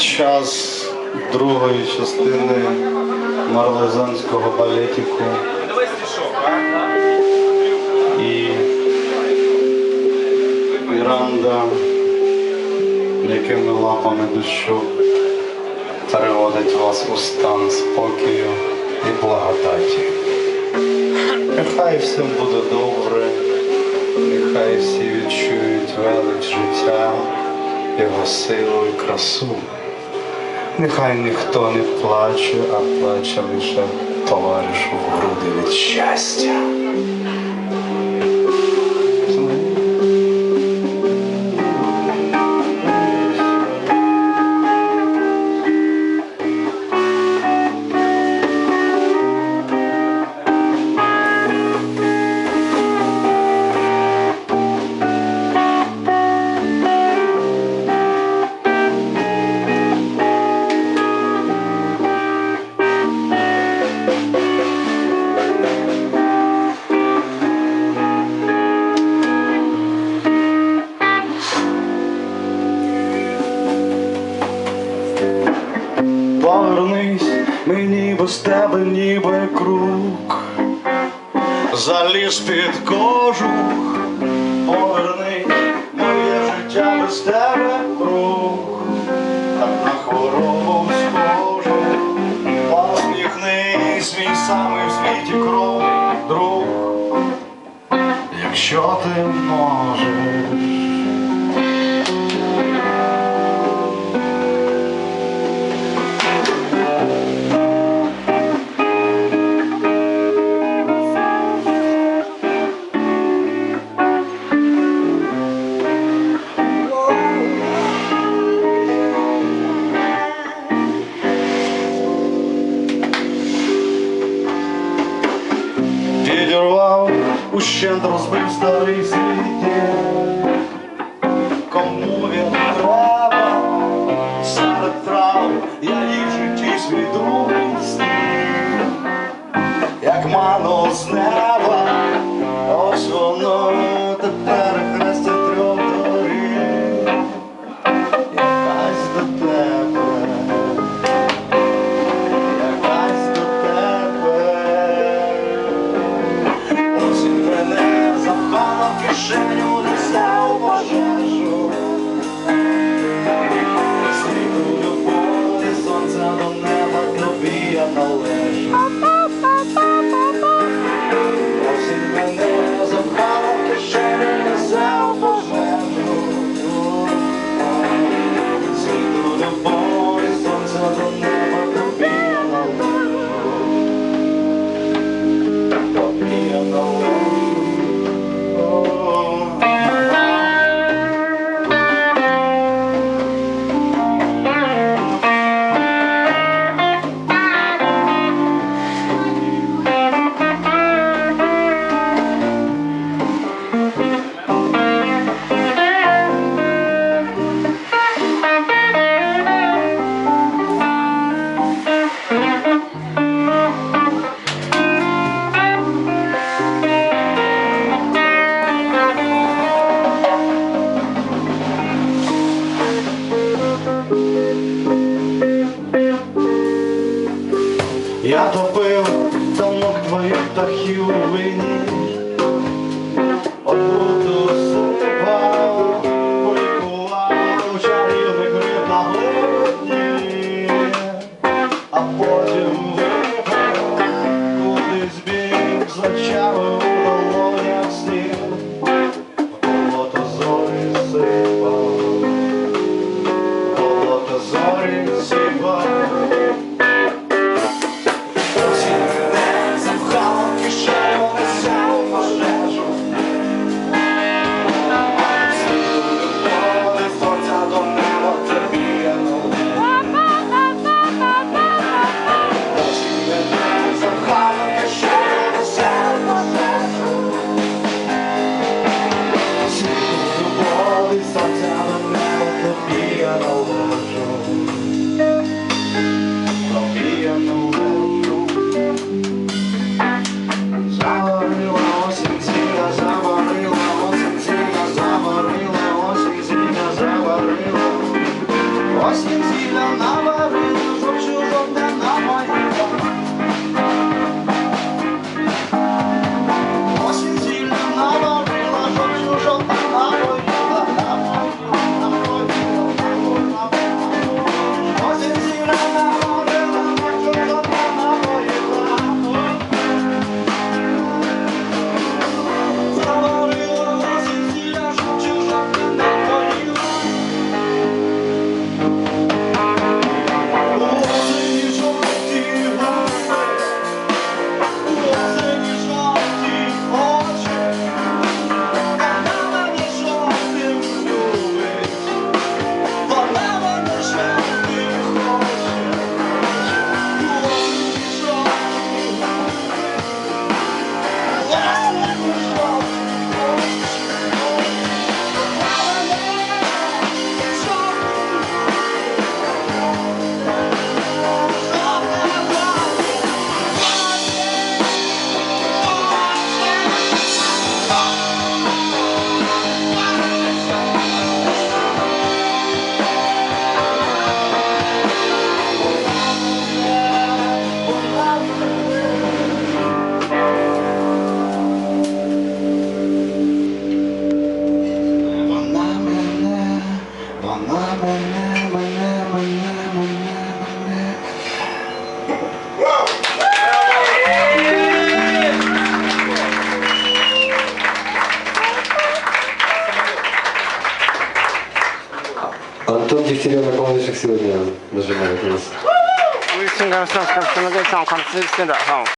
час другої частини марлезанського балетіку і Міранда м'якими лапами дощу переводить вас у стан спокою і благодаті. Нехай всім буде добре, нехай всі відчують велич життя, його силу і красу. Нехай ніхто не плаче, а плаче лише товаришу в груди від щастя. Мені без тебе ніби круг, заліз під кожух, повернись моє життя без тебе круг, так на хворобу схожу, посміхнись мій самий в світі кровний друг, якщо ти можеш. Ущент розбив старий світ. Кому він треба, серед трав, я їй в житті свій стиль. Як мано з Я топив танок твоїх птахів у вині. Дегтярев наконечек сегодня нажимает нас.